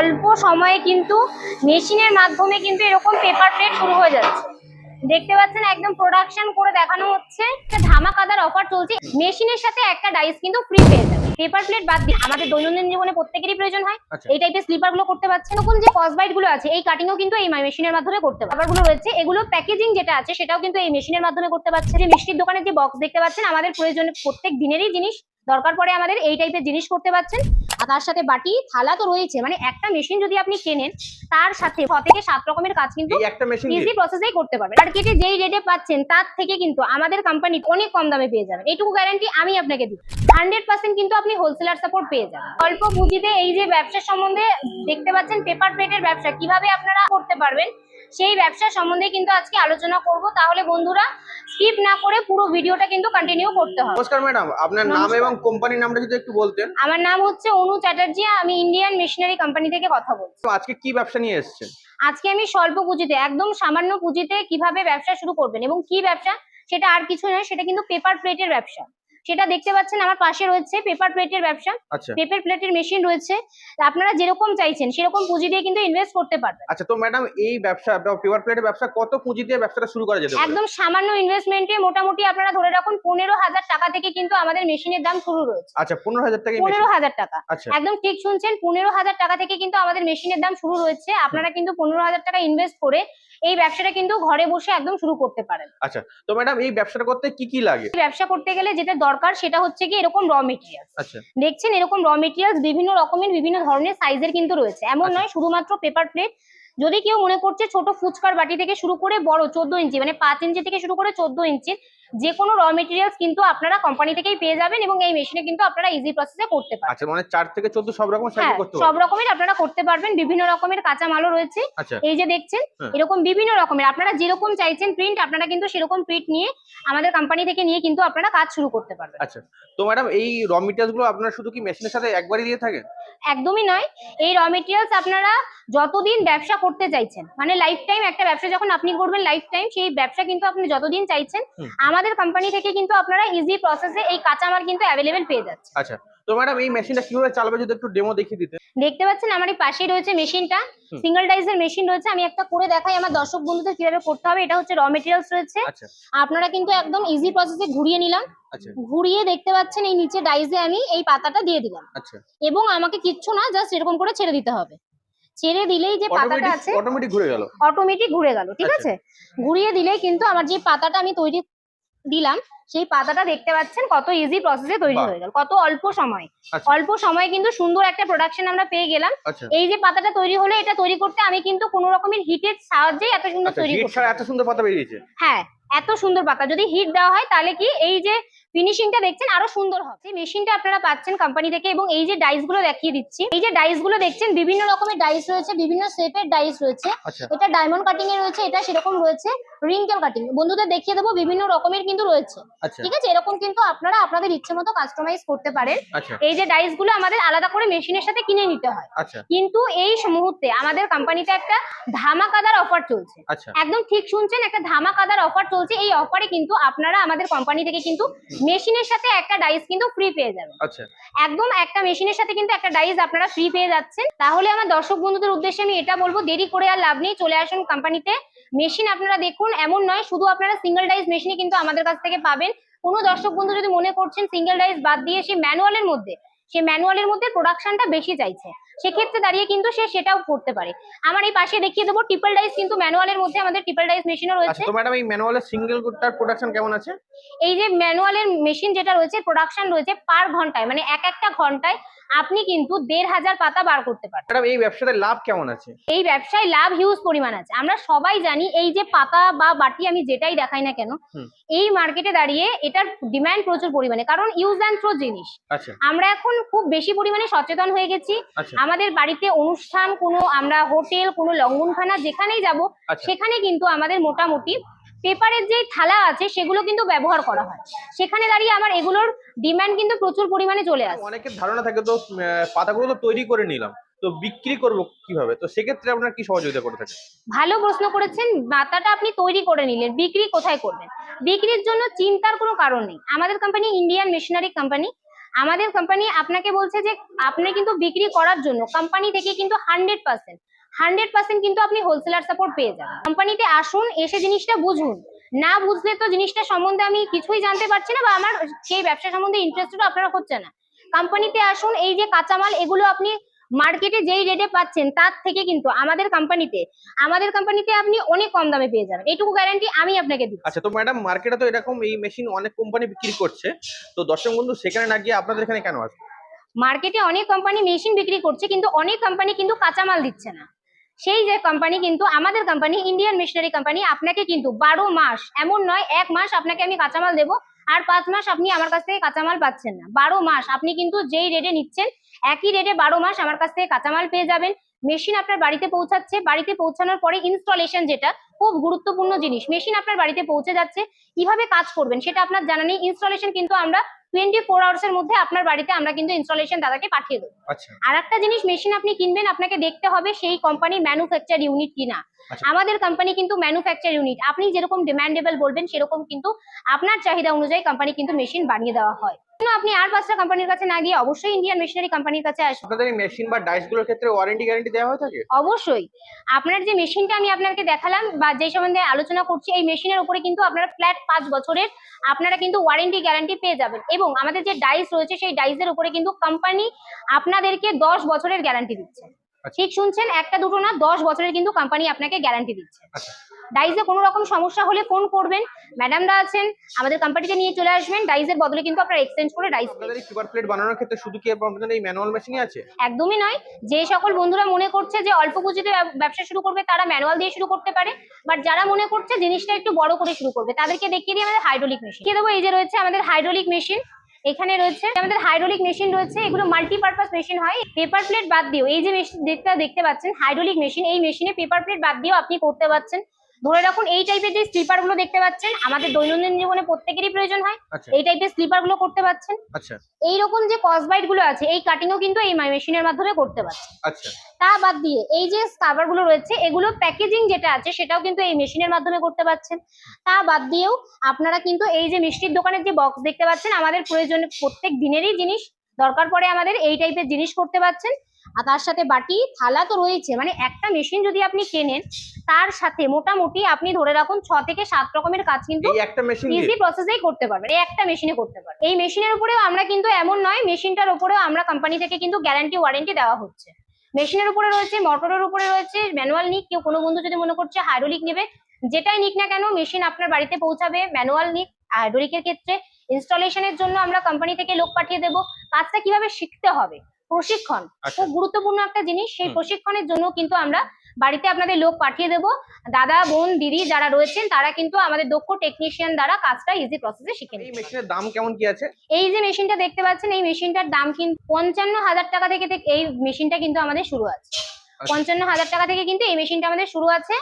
অল্প সময়ে কিন্তু মেশিনের মাধ্যমে কিন্তু এরকম পেপার প্লেট শুরু হয়ে যাচ্ছে। দেখতে পাচ্ছেন একদম প্রোডাকশন করে দেখানো হচ্ছে। একটা ধামাকাদার অফার চলছে। মেশিনের সাথে একটা ডাইস কিন্তু ফ্রি পেয়ে যাবে। পেপার প্লেট বাদ দিয়ে আমাদের দৈনন্দিন জীবনে প্রত্যেকেরই প্রয়োজন হয়। আচ্ছা। এই টাইপের স্লিপারগুলো করতে পারছেন তখন যে কসবাইটগুলো আছে এই কাটিংও কিন্তু এই মেশিনের মাধ্যমে করতে পারবে গুলো রয়েছে এগুলো প্যাকেজিং যেটা আছে সেটাও কিন্তু এই মেশিনের মাধ্যমে করতে পারছে যে মিষ্টির দোকানে যে বক্স দেখতে পাচ্ছেন আমাদের প্রয়োজনে প্রত্যেক দিনেরই জিনিস দরকার পড়ে আমাদের এই টাইপের জিনিস করতে পারছেন। আর তার সাথে বাটি থালা তো রয়েছে। মানে একটা মেশিন যদি আপনি কেনেন তার সাথে ছ থেকে সাত রকমের কাজ কিন্তু ইজি প্রসেসেই করতে পারবেন। মার্কেটে যেই রেটে পাচ্ছেন তার থেকে কিন্তু আমাদের কোম্পানি অনেক কম দামে পেয়ে যাবেন। এইটুকু গ্যারান্টি আমি আপনাকে দিই হান্ড্রেড পার্সেন্ট কিন্তু আপনি হোলসেলার সাপোর্ট পেয়ে যাবেন। অল্প পুঁজিতে এই যে ব্যবসা সম্বন্ধে দেখতে পাচ্ছেন পেপার প্লেটের ব্যবসা কীভাবে আপনারা করতে পারবেন সেই ব্যবসা সম্বন্ধে কিন্তু আজকে আলোচনা করব। তাহলে বন্ধুরা স্কিপ না করে পুরো ভিডিওটা কিন্তু কন্টিনিউ করতে হবে। নমস্কার ম্যাডাম আপনার নাম এবং কোম্পানির নামটা যদি একটু বলতেন। আমার নাম হচ্ছে অনু চ্যাটার্জি আমি ইন্ডিয়ান মেশিনারি কোম্পানি থেকে কথা বলছি। আজকে কি ব্যবসা নিয়ে এসেছেন? আজকে আমি স্বল্প পুঁজিতে একদম সামান্য পুঁজিতে কীভাবে ব্যবসা শুরু করবেন এবং কি ব্যবসা সেটা আর কিছু নয় সেটা কিন্তু পেপার প্লেটের ব্যবসা। সেটা দেখতে পাচ্ছেন আমার পাশে রয়েছে পেপার প্লেটের ব্যবসা। পেপার প্লেটের মেশিন রয়েছে। আপনারা যেরকম চাইছেন সেরকম পুঁজি দিয়ে কিন্তু ইনভেস্ট করতে পারবেন। আচ্ছা তো ম্যাডাম এই ব্যবসা পেপার প্লেটের ব্যবসা কত পুঁজি দিয়ে ব্যবসাটা শুরু করা যেতে পারে? একদম সামান্য ইনভেস্টমেন্টে মোটামুটি আপনারা ধরে রাখুন পনেরো হাজার টাকা থেকে কিন্তু আমাদের মেশিনের দাম শুরু রয়েছে। আচ্ছা পনেরো হাজার টাকা পনেরো হাজার টাকা। আচ্ছা। একদম ঠিক শুনছেন পনেরো হাজার টাকা থেকে কিন্তু আমাদের মেশিনের দাম শুরু রয়েছে। আপনারা কিন্তু পনেরো হাজার টাকা ইনভেস্ট করে এই ব্যবসাটা কিন্তু ঘরে বসে একদম শুরু করতে পারেন। আচ্ছা তো ম্যাডাম এই ব্যবসাটা করতে কি কি লাগে? ব্যবসা করতে গেলে যেটা দরকার সেটা হচ্ছে কি এরকম র মেটেরিয়াল আচ্ছা। দেখছেন এরকম র মেটেরিয়ালস বিভিন্ন রকমের বিভিন্ন ধরনের সাইজের কিন্তু রয়েছে। এমন আচ্ছা। নয় শুধুমাত্র পেপার প্লেট যদি কেউ মনে করছে ছোট ফুচকার বাটি থেকে শুরু করে বড় চোদ্দ ইঞ্চি মানে পাঁচ ইঞ্চি থেকে শুরু করে চোদ্দ ইঞ্চির যে কোনো র মেটেরিয়ালস কিন্তু আপনারা কোম্পানি থেকেই পেয়ে যাবেন এবং এই মেশিনে কিন্তু আপনারা ইজি প্রসেসে করতে পারবেন। আচ্ছা মানে চার থেকে চোদ্দ সব রকম সাইজ হ্যাঁ করতে সব রকমের আপনারা করতে পারবেন বিভিন্ন রকমের কাঁচামালও রয়েছে। আচ্ছা। এই যে দেখছেন হ্যাঁ। এরকম বিভিন্ন রকমের আপনারা যেরকম চাইছেন প্রিন্ট আপনারা কিন্তু সেরকম প্রিন্ট নিয়ে আমাদের কোম্পানি থেকে নিয়ে কিন্তু আপনারা কাজ শুরু করতে পারবেন। আচ্ছা তো ম্যাডাম এই র মেটেরিয়ালসগুলো আপনারা শুধু কি মেশিনের সাথে একবারই দিয়ে থাকেন? একদমই নয় এই র মেটেরিয়ালস আপনারা যতদিন ব্যবসা করতে চাইছেন মানে লাইফ টাইম একটা ব্যবসা যখন আপনি করবেন লাইফ টাইম সেই ব্যবসা কিন্তু আপনি যতদিন চাইছেন হুম। আমাদের কোম্পানি থেকে কিন্তু আপনারা ইজি প্রসেসে এই কাঁচামাল কিন্তু অ্যাভেলেবেল পেয়ে যাচ্ছে আচ্ছা তো ম্যাডাম এই মেশিনটা কীভাবে চালাবে যদি একটু ডেমো দেখিয়ে দিতেন? দেখতে পাচ্ছেন আমার এই পাশেই রয়েছে মেশিনটা সিঙ্গেল ডাইজের মেশিন রয়েছে। আমি একটা করে দেখাই আমার দর্শক বন্ধুদের কীভাবে করতে হবে। এটা হচ্ছে র মেটেরিয়ালস রয়েছে। আচ্ছা। আপনারা কিন্তু একদম ইজি প্রসেসে ঘুরিয়ে নিলাম। আচ্ছা। ঘুরিয়ে দেখতে পাচ্ছেন এই নিচে ডাইজে আমি এই পাতাটা দিয়ে দিলাম। আচ্ছা। এবং আমাকে কিচ্ছু না জাস্ট এরকম করে ছেড়ে দিতে হবে। ছেড়ে দিলেই যে পাতাটা আছে অটোমেটিক ঘুরে গেল। অটোমেটিক ঘুরে গেল ঠিক। আছে? ঘুরিয়ে দিলেই কিন্তু আমার যে পাতাটা আমি তৈরি দিলাম সেই পাতাটা দেখতে পাচ্ছেন কত ইজি প্রসেসে তৈরি হয়ে গেল কত অল্প সময়। আচ্ছা। অল্প সময়ে কিন্তু সুন্দর একটা প্রোডাকশন আমরা পেয়ে গেলাম। আচ্ছা। এই যে পাতাটা তৈরি হলো এটা তৈরি করতে আমি কিন্তু কোনো রকমের হিটের সাহায্যে এত সুন্দর আচ্ছা তৈরি করছি এত সুন্দর পাতা বেরিয়েছে। হ্যাঁ এত সুন্দর পাতা। যদি হিট দেওয়া হয় তাহলে কি এই যে ফিনিশিংটা দেখছেন আরও সুন্দর হবে। এই মেশিনটা আপনারা পাচ্ছেন কোম্পানি থেকে এবং এই যে ডাইসগুলো দেখিয়ে দিচ্ছি এই যে ডাইসগুলো দেখছেন বিভিন্ন রকমের ডাইস রয়েছে বিভিন্ন শেপের ডাইস রয়েছে। আচ্ছা। এটা ডায়মন্ড কাটিং এ রয়েছে এটা সেরকম রয়েছে রিঙ্কেল কাটিং বন্ধুদের দেখিয়ে দেবো বিভিন্ন রকমের কিন্তু রয়েছে। আচ্ছা। ঠিক আছে? এরকম কিন্তু আপনারা আপনাদের ইচ্ছে মতো কাস্টমাইজ করতে পারেন। আচ্ছা। এই যে ডাইসগুলো আমাদের আলাদা করে মেশিনের সাথে কিনে নিতে হয়। কিন্তু এই মুহূর্তে আমাদের কোম্পানিতে একটা ধামাকাদার অফার চলছে। একদম ঠিক শুনছেন? একটা ধামাকাদার অফার চলছে। এই অফারে কিন্তু আপনারা আমাদের কোম্পানি থেকে কিন্তু মেশিনের সাথে একটা ডাইস কিন্তু ফ্রি পেয়ে যাবেন। আচ্ছা। একদম একটা মেশিনের সাথে কিন্তু একটা ডাইস আপনারা ফ্রি পেয়ে যাচ্ছেন। তাহলে আমার দর্শক বন্ধুদের উদ্দেশ্যে আমি এটা বলব দেরি করে আর লাভ নেই চলে আসুন কোম্পানিতে মেশিন আপনারা দেখুন এমন নয় শুধু আপনারা সিঙ্গেল ডাইস মেশিনে কিন্তু আমাদের কাছ থেকে পাবেন। কোনো দর্শক বন্ধু যদি মনে করছেন সিঙ্গেল ডাইস বাদ দিয়ে সেই ম্যানুয়ালের মধ্যে সেই ম্যানুয়ালের মধ্যে প্রোডাকশনটা বেশি চাইছে সেক্ষেত্রে দাঁড়িয়ে কিন্তু সে সেটাও করতে পারে। আমার এই পাশে দেখিয়ে দেবো ট্রিপল ডাইস কিন্তু ম্যানুয়ালের মধ্যে আমাদের ট্রিপল ডাইস মেশিনও রয়েছে। আচ্ছা তো ম্যাডাম এই ম্যানুয়ালের সিঙ্গেল টার প্রোডাকশন কেমন আছে? এই যে ম্যানুয়ালের মেশিন যেটা রয়েছে প্রোডাকশন রয়েছে পার ঘন্টায় মানে এক একটা ঘন্টায় আপনি কিন্তু দেড় হাজার পাতা বার করতে পারবেন। ম্যাডাম এই ব্যবসাতে লাভ কেমন আছে? এই ব্যবসায় লাভ হিউজ পরিমাণ আছে। আমরা সবাই জানি এই যে পাতা বা বাটি আমি যেটাই দেখাই না কেন এই মার্কেটে দাঁড়িয়ে এটার ডিমান্ড প্রচুর পরিমাণে কারণ ইউজ অ্যান্ড থ্রো জিনিস। আচ্ছা। আমরা এখন খুব বেশি পরিমাণে সচেতন হয়ে গেছি। আচ্ছা। আমাদের বাড়িতে অনুষ্ঠান কোনো আমরা হোটেল কোনো লঙ্ঘনখানা যেখানেই যাব আচ্ছা। সেখানে কিন্তু আমাদের মোটামুটি পেপারের যে থালা আছে সেগুলো কিন্তু ব্যবহার করা হয়। সেখানে দাঁড়িয়ে আমার এগুলোর ডিমান্ড কিন্তু প্রচুর পরিমাণে চলে আসে। অনেকের ধারণা থাকে তো পাতাগুলো তো তৈরি করে নিলাম তো বিক্রি করব কীভাবে? তো সেক্ষেত্রে আপনার কি সহযোগিতা করে থাকে ভালো প্রশ্ন করেছেন বাতাটা আপনি তৈরি করে নিলেন বিক্রি কোথায় করবেন? বিক্রির জন্য চিন্তার কোনো কারণ নেই। আমাদের কোম্পানি ইন্ডিয়ান মেশিনারি কোম্পানি আমাদের কোম্পানি আপনাকে বলছে যে আপনি কিন্তু বিক্রি করার জন্য কোম্পানি থেকে কিন্তু হান্ড্রেড পার্সেন্ট হান্ড্রেড পার্সেন্ট কিন্তু আপনি হোলসেলার সাপোর্ট পেয়ে যান কোম্পানিতে আসুন, এসে জিনিসটা বুঝুন। না বুঝলে তো জিনিসটা সম্বন্ধে আমি কিছুই জানতে পারছি না বা আমার সেই ব্যবসা সম্বন্ধে ইন্টারেস্টেড আপনারা হচ্ছে না। কোম্পানিতে আসুন, এই যে কাঁচামাল, এগুলো আপনি মার্কেটে যেই রেটে পাচ্ছেন তার থেকে কিন্তু আমাদের কোম্পানিতে আমাদের কোম্পানিতে আপনি অনেক কম দামে পেয়ে যাবেন। এইটুকু গ্যারান্টি আমি আপনাকে দিচ্ছি। আচ্ছা তো ম্যাডাম মার্কেটে তো এরকম এই মেশিন অনেক কোম্পানি বিক্রি করছে। তো দর্শক বন্ধু সেখানে না গিয়ে আপনাদের এখানে কেন আসবে? মার্কেটে অনেক কোম্পানি মেশিন বিক্রি করছে কিন্তু অনেক কোম্পানি কিন্তু কাঁচামাল দিচ্ছে না। সেই যে কোম্পানি কিন্তু আমাদের কোম্পানি ইন্ডিয়ান মেশিনারি কোম্পানি আপনাকে কিন্তু বারো মাস এমন নয় এক মাস আপনাকে আমি কাঁচামাল দেবো। আর পাঁচ মাস আপনি আমার কাছ থেকে কাঁচামাল পাচ্ছেন না। বারো মাস আপনি কিন্তু যেই রেটে নিচ্ছেন একই রেটে বারো মাস আমার কাছ থেকে কাঁচামাল পেয়ে যাবেন। মেশিন আপনার বাড়িতে পৌঁছাচ্ছে বাড়িতে পৌঁছানোর পরে ইনস্টলেশন যেটা খুব গুরুত্বপূর্ণ জিনিস মেশিন আপনার বাড়িতে পৌঁছে যাচ্ছে। কীভাবে কাজ করবেন সেটা আপনার জানা নেই। ইনস্টলেশন কিন্তু আমরা টোয়েন্টি ফোর আওয়ার্স এর মধ্যে আপনার বাড়িতে আমরা কিন্তু ইনস্টলেশন দাদাকে পাঠিয়ে দেবো। আচ্ছা। আর একটা জিনিস মেশিন আপনি কিনবেন আপনাকে দেখতে হবে সেই কোম্পানির ম্যানুফ্যাকচার ইউনিট কিনা। আমাদের কোম্পানি কিন্তু ম্যানুফ্যাকচার ইউনিট আপনি যেরকম ডিমান্ডেবল বলবেন সেরকম কিন্তু আপনার চাহিদা অনুযায়ী কোম্পানি কিন্তু মেশিন বানিয়ে দেওয়া হয়। আপনি আর পাঁচটা কোম্পানির কাছে না গিয়ে অবশ্যই ইন্ডিয়ান মেশিনারি কোম্পানির কাছে আসুন। আপনাদের মেশিন বা ডাইসগুলোর ক্ষেত্রে ওয়ারেন্টি গ্যারান্টি দেওয়া হয়ে থাকে? অবশ্যই। আপনার যে মেশিনটা আমি আপনাকে দেখালাম বা যে সম্বন্ধে আলোচনা করছি এই মেশিনের উপরে কিন্তু আপনারা ফ্ল্যাট পাঁচ বছরের আপনারা কিন্তু ওয়ারেন্টি গ্যারান্টি পেয়ে যাবেন। এবং আমাদের যে ডাইস রয়েছে সেই ডাইসের উপরে কিন্তু কোম্পানি আপনাদেরকে দশ বছরের গ্যারান্টি দিচ্ছে। আচ্ছা। ঠিক শুনছেন? একটা দুটো না দশ বছরের কিন্তু কোম্পানি আপনাকে গ্যারান্টি দিচ্ছে। আচ্ছা। ডাইসে কোনো রকম সমস্যা হলে ফোন করবেন। ম্যাডামরা আছেন আমাদের কোম্পানিতে নিয়ে চলে আসবেন। ডাইসের বদলে কিন্তু আপনারা এক্সচেঞ্জ করে ডাইস আপনাদের কিপার প্লেট বানানোর ক্ষেত্রে শুধু কি আপনাদের এই ম্যানুয়াল মেশিনই আছে? একদমই নয়। যে সকল বন্ধুরা মনে করছে যে অল্প পুঁজিতে ব্যবসা শুরু করবে তারা ম্যানুয়াল দিয়ে শুরু করতে পারে। বাট যারা মনে করছে জিনিসটা একটু বড় করে শুরু করবে তাদেরকে দেখিয়ে দিই আমাদের হাইড্রোলিক মেশিন দেবো এই যে রয়েছে আমাদের হাইড্রোলিক মেশিন এখানে রয়েছে, আমাদের হাইড্রোলিক মেশিন রয়েছে, এগুলো মাল্টিপারপাস মেশিন হয় পেপার প্লেট বাদ দিয়েও, এই যে মেশিন দেখতে দেখতে পাচ্ছেন হাইড্রোলিক মেশিন এই মেশিনে পেপার প্লেট বাদ দিয়েও আপনি করতে পারছেন। ধরে রাখুন এই টাইপের যে স্লিপারগুলো দেখতে পাচ্ছেন আমাদের দৈনন্দিন জীবনে প্রত্যেকেরই প্রয়োজন হয়। আচ্ছা। এই টাইপের স্লিপারগুলো করতে পারছেন আচ্ছা। এইরকম যে কসবাইটগুলো আছে এই কাটিংও কিন্তু এই মেশিনের মাধ্যমে করতে পারছেন। আচ্ছা। তা বাদ দিয়ে এই যে স্কাবারগুলো রয়েছে এগুলো প্যাকেজিং যেটা আছে সেটাও কিন্তু এই মেশিনের মাধ্যমে করতে পারছেন। তা বাদ দিয়েও আপনারা কিন্তু এই যে মিষ্টির দোকানের যে বক্স দেখতে পাচ্ছেন আমাদের প্রয়োজন প্রত্যেক দিনেরই জিনিস দরকার পড়ে আমাদের এই টাইপের জিনিস করতে পারছেন। আর তার সাথে বাটি থালা তো রয়েছে। মানে একটা মেশিন যদি আপনি কেনেন তার সাথে মোটামুটি আপনি ধরে রাখুন ছ থেকে সাত রকমের কাজ কিন্তু এই একটা মেশিন ইজি প্রসেসেই করতে পারবেন। এই একটা মেশিনে করতে পারবেন। এই মেশিনের উপরেও আমরা কিন্তু এমন নয় মেশিনটার উপরেও আমরা কোম্পানি থেকে কিন্তু গ্যারান্টি ওয়ারেন্টি দেওয়া হচ্ছে। মেশিনের উপরে রয়েছে মোটরের উপরে রয়েছে ম্যানুয়াল নিক। কেউ কোনো বন্ধু যদি মনে করছে হাইড্রোলিক নেবে যেটাই নিক না কেন মেশিন আপনার বাড়িতে পৌঁছাবে ম্যানুয়াল নিক। হাইড্রোলিকের ক্ষেত্রে ইনস্টলেশনের জন্য আমরা কোম্পানি থেকে লোক পাঠিয়ে দেবো। কাজটা কীভাবে শিখতে হবে? প্রশিক্ষণ। আচ্ছা। খুব গুরুত্বপূর্ণ একটা জিনিস সেই প্রশিক্ষণের জন্য কিন্তু আমরা বাড়িতে আপনাদের লোক পাঠিয়ে দেবো। দাদা বোন দিদি যারা রয়েছেন তারা কিন্তু আমাদের দক্ষ টেকনিশিয়ান দ্বারা কাজটা ইজি প্রসেসে শিখে এই মেশিনের দাম কেমন কি আছে? এই যে মেশিনটা দেখতে পাচ্ছেন এই মেশিনটার দাম কিন্তু পঞ্চান্ন হাজার টাকা থেকে থেকে এই মেশিনটা কিন্তু আমাদের শুরু আছে। পঞ্চান্ন হাজার টাকা থেকে কিন্তু এই মেশিনটা আমাদের শুরু আছে।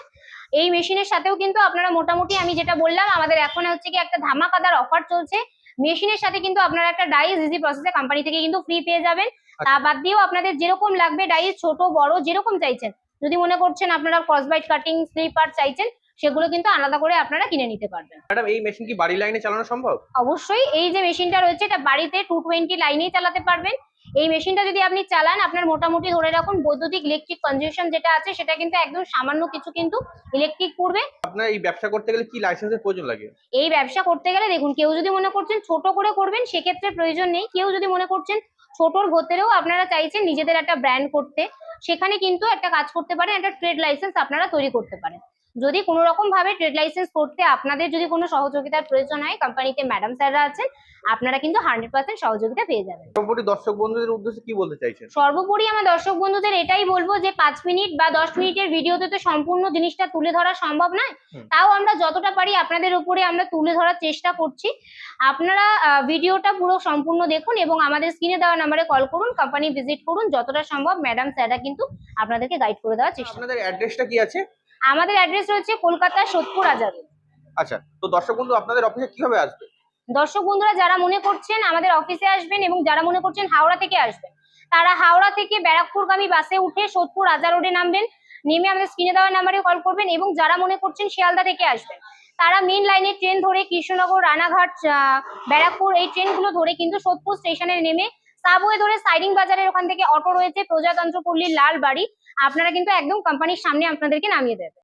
এই মেশিনের সাথেও কিন্তু আপনারা মোটামুটি আমি যেটা বললাম আমাদের এখন হচ্ছে কি একটা ধামাকাদার অফার চলছে। মেশিনের সাথে কিন্তু আপনারা একটা ডাইস ইজি প্রসেসে কোম্পানি থেকে কিন্তু ফ্রি পেয়ে যাবেন। তা বাদ দিয়েও আপনাদের যেরকম লাগবে ডাইস ছোট বড় যেরকম চাইছেন। যদি মনে করছেন আপনারা ক্রস বাইট কাটিং স্লিপার চাইছেন সেগুলো কিন্তু আলাদা করে আপনারা কিনে নিতে পারবেন। ম্যাডাম এই মেশিন কি বাড়ি লাইনে চালানো সম্ভব? অবশ্যই এই যে মেশিনটা রয়েছে এটা বাড়িতে টু টোয়েন্টি লাইনেই চালাতে পারবেন। এই মেশিনটা যদি আপনি চালান আপনার মোটামুটি ধরে রাখুন বৈদ্যুতিক ইলেকট্রিক কনজিউশন যেটা আছে সেটা কিন্তু একদম সামান্য কিছু কিন্তু ইলেকট্রিক পড়বে। আপনার এই ব্যবসা করতে গেলে কি লাইসেন্সের প্রয়োজন লাগে? এই ব্যবসা করতে গেলে দেখুন কেউ যদি মনে করছেন ছোট করে করবেন সেক্ষেত্রে প্রয়োজন নেই। কেউ যদি মনে করছেন ছোটর ভেতরেও আপনারা চাইছেন নিজেদের একটা ব্র্যান্ড করতে, সেখানে কিন্তু একটা কাজ করতে পারেন, একটা ট্রেড লাইসেন্স আপনারা তৈরি করতে পারেন। যদি কোনো রকম ভাবে ট্রেড লাইসেন্স করতে আপনাদের যদি কোনো সহযোগিতার প্রয়োজন হয় কোম্পানিতে ম্যাডাম স্যাররা আছেন আপনারা কিন্তু হান্ড্রেড পার্সেন্ট সহযোগিতা পেয়ে যাবেন। মোটামুটি দর্শক বন্ধুদের উদ্দেশ্যে কি বলতে চাইছেন? সর্বোপরি আমার দর্শক বন্ধুদের এটাই বলব যে পাঁচ মিনিট বা দশ মিনিটের ভিডিওতে তো সম্পূর্ণ জিনিসটা তুলে ধরা সম্ভব নয়। তাও আমরা যতটা পারি আপনাদের উপরে আমরা তুলে ধরার চেষ্টা করছি। আপনারা ভিডিওটা পুরো সম্পূর্ণ দেখুন এবং আমাদের স্ক্রিনে দেওয়া নাম্বারে কল করুন কোম্পানি ভিজিট করুন যতটা সম্ভব ম্যাডাম স্যাররা কিন্তু আপনাদেরকে গাইড করে দেওয়ার চেষ্টা। আপনাদের অ্যাড্রেসটা কি আছে? আমাদের অ্যাড্রেস রয়েছে কলকাতা সোদপুর আজাদে। আচ্ছা তো দর্শক বন্ধু আপনাদের অফিসে কীভাবে আসবে? দর্শক বন্ধুরা যারা মনে করছেন আমাদের অফিসে আসবেন এবং যারা মনে করছেন হাওড়া থেকে আসবেন তারা হাওড়া থেকে ব্যারাকপুরগামী বাসে উঠে সোদপুর রাজা রোডে নামবেন। নেমে আমাদের স্ক্রিনে দেওয়া নাম্বারে কল করবেন এবং যারা মনে করছেন শিয়ালদা থেকে আসবেন তারা মেন লাইনের ট্রেন ধরে কৃষ্ণনগর রানাঘাট ব্যারাকপুর এই ট্রেনগুলো ধরে কিন্তু সোদপুর স্টেশনে নেমে সাবওয়ে ধরে সাইডিং বাজারের ওখান থেকে অটো রয়েছে প্রজাতন্ত্র পল্লীর লাল বাড়ি আপনারা কিন্তু একদম কোম্পানির সামনে আপনাদেরকে নামিয়ে দেবে।